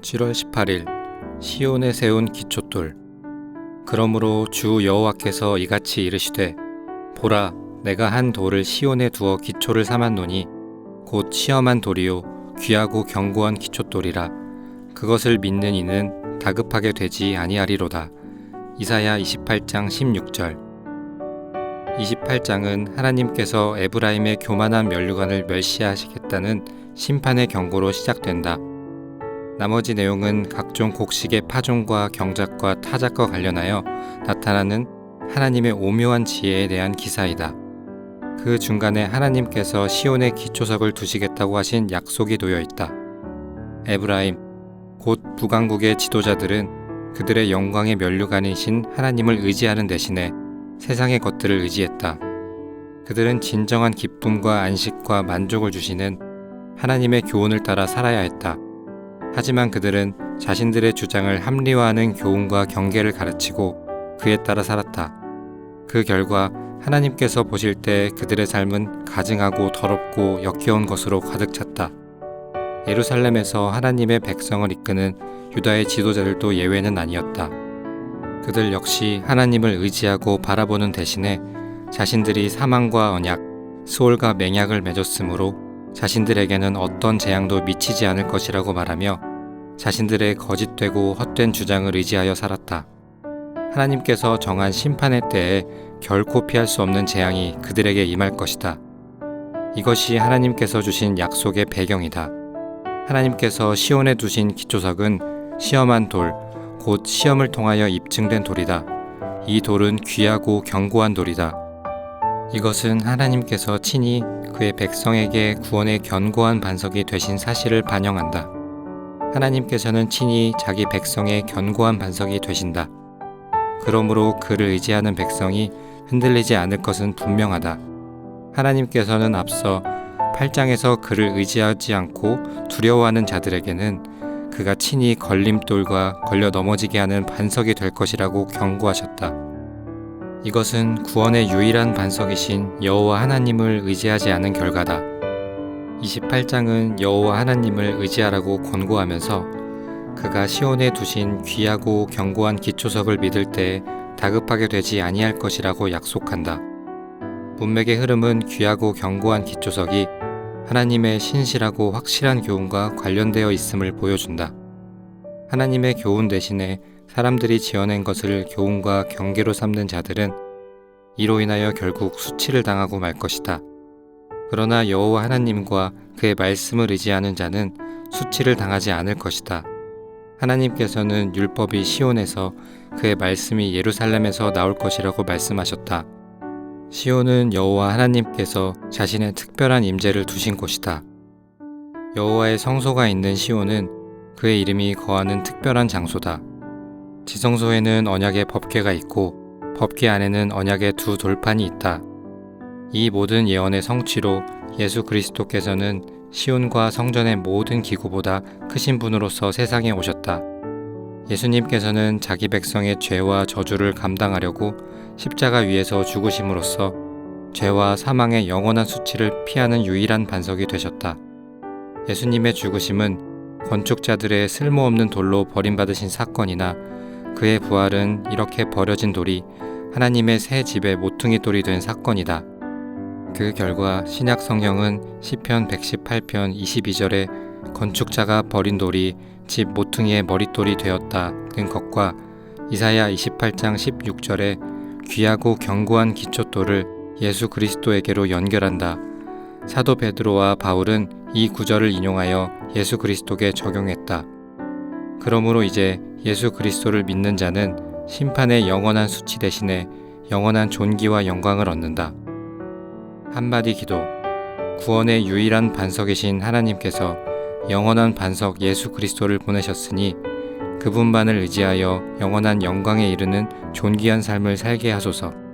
7월 18일 시온에 세운 기초돌 그러므로 주 여호와께서 이같이 이르시되 보라 내가 한 돌을 시온에 두어 기초를 삼았노니 곧 시험한 돌이요 귀하고 견고한 기초돌이라. 그것을 믿는 이는 다급하게 되지 아니하리로다. 이사야 28장 16절. 28장은 하나님께서 에브라임의 교만한 면류관을 멸시하시겠다는 심판의 경고로 시작된다. 나머지 내용은 각종 곡식의 파종과 경작과 타작과 관련하여 나타나는 하나님의 오묘한 지혜에 대한 기사이다. 그 중간에 하나님께서 시온의 기초석을 두시겠다고 하신 약속이 놓여 있다. 에브라임, 곧 북왕국의 지도자들은 그들의 영광의 면류관이신 하나님을 의지하는 대신에 세상의 것들을 의지했다. 그들은 진정한 기쁨과 안식과 만족을 주시는 하나님의 교훈을 따라 살아야 했다. 하지만 그들은 자신들의 주장을 합리화하는 교훈과 경계를 가르치고 그에 따라 살았다. 그 결과 하나님께서 보실 때 그들의 삶은 가증하고 더럽고 역겨운 것으로 가득 찼다. 예루살렘에서 하나님의 백성을 이끄는 유다의 지도자들도 예외는 아니었다. 그들 역시 하나님을 의지하고 바라보는 대신에 자신들이 사망과 언약, 수월과 맹약을 맺었으므로 자신들에게는 어떤 재앙도 미치지 않을 것이라고 말하며 자신들의 거짓되고 헛된 주장을 의지하여 살았다. 하나님께서 정한 심판의 때에 결코 피할 수 없는 재앙이 그들에게 임할 것이다. 이것이 하나님께서 주신 약속의 배경이다. 하나님께서 시온에 두신 기초석은 시험한 돌, 곧 시험을 통하여 입증된 돌이다. 이 돌은 귀하고 견고한 돌이다. 이것은 하나님께서 친히 그의 백성에게 구원의 견고한 반석이 되신 사실을 반영한다. 하나님께서는 친히 자기 백성의 견고한 반석이 되신다. 그러므로 그를 의지하는 백성이 흔들리지 않을 것은 분명하다. 하나님께서는 앞서 8장에서 그를 의지하지 않고 두려워하는 자들에게는 그가 친히 걸림돌과 걸려 넘어지게 하는 반석이 될 것이라고 경고하셨다. 이것은 구원의 유일한 반석이신 여호와 하나님을 의지하지 않은 결과다. 28장은 여호와 하나님을 의지하라고 권고하면서 그가 시온에 두신 귀하고 견고한 기초석을 믿을 때 다급하게 되지 아니할 것이라고 약속한다. 문맥의 흐름은 귀하고 견고한 기초석이 하나님의 신실하고 확실한 교훈과 관련되어 있음을 보여준다. 하나님의 교훈 대신에 사람들이 지어낸 것을 교훈과 경계로 삼는 자들은 이로 인하여 결국 수치를 당하고 말 것이다. 그러나 여호와 하나님과 그의 말씀을 의지하는 자는 수치를 당하지 않을 것이다. 하나님께서는 율법이 시온에서 그의 말씀이 예루살렘에서 나올 것이라고 말씀하셨다. 시온은 여호와 하나님께서 자신의 특별한 임재를 두신 곳이다. 여호와의 성소가 있는 시온은 그의 이름이 거하는 특별한 장소다. 지성소에는 언약의 법궤가 있고 법궤 안에는 언약의 두 돌판이 있다. 이 모든 예언의 성취로 예수 그리스도께서는 시온과 성전의 모든 기구보다 크신 분으로서 세상에 오셨다. 예수님께서는 자기 백성의 죄와 저주를 감당하려고 십자가 위에서 죽으심으로써 죄와 사망의 영원한 수치를 피하는 유일한 반석이 되셨다. 예수님의 죽으심은 건축자들의 쓸모없는 돌로 버림받으신 사건이나 그의 부활은 이렇게 버려진 돌이 하나님의 새 집의 모퉁이 돌이 된 사건이다. 그 결과 신약 성경은 시편 118편 22절에 건축자가 버린 돌이 집 모퉁이의 머릿돌이 되었다는 것과 이사야 28장 16절에 귀하고 견고한 기초돌을 예수 그리스도에게로 연결한다. 사도 베드로와 바울은 이 구절을 인용하여 예수 그리스도께 적용했다. 그러므로 이제 예수 그리스도를 믿는 자는 심판의 영원한 수치 대신에 영원한 존귀와 영광을 얻는다. 한마디 기도. 구원의 유일한 반석이신 하나님께서 영원한 반석 예수 그리스도를 보내셨으니 그분만을 의지하여 영원한 영광에 이르는 존귀한 삶을 살게 하소서.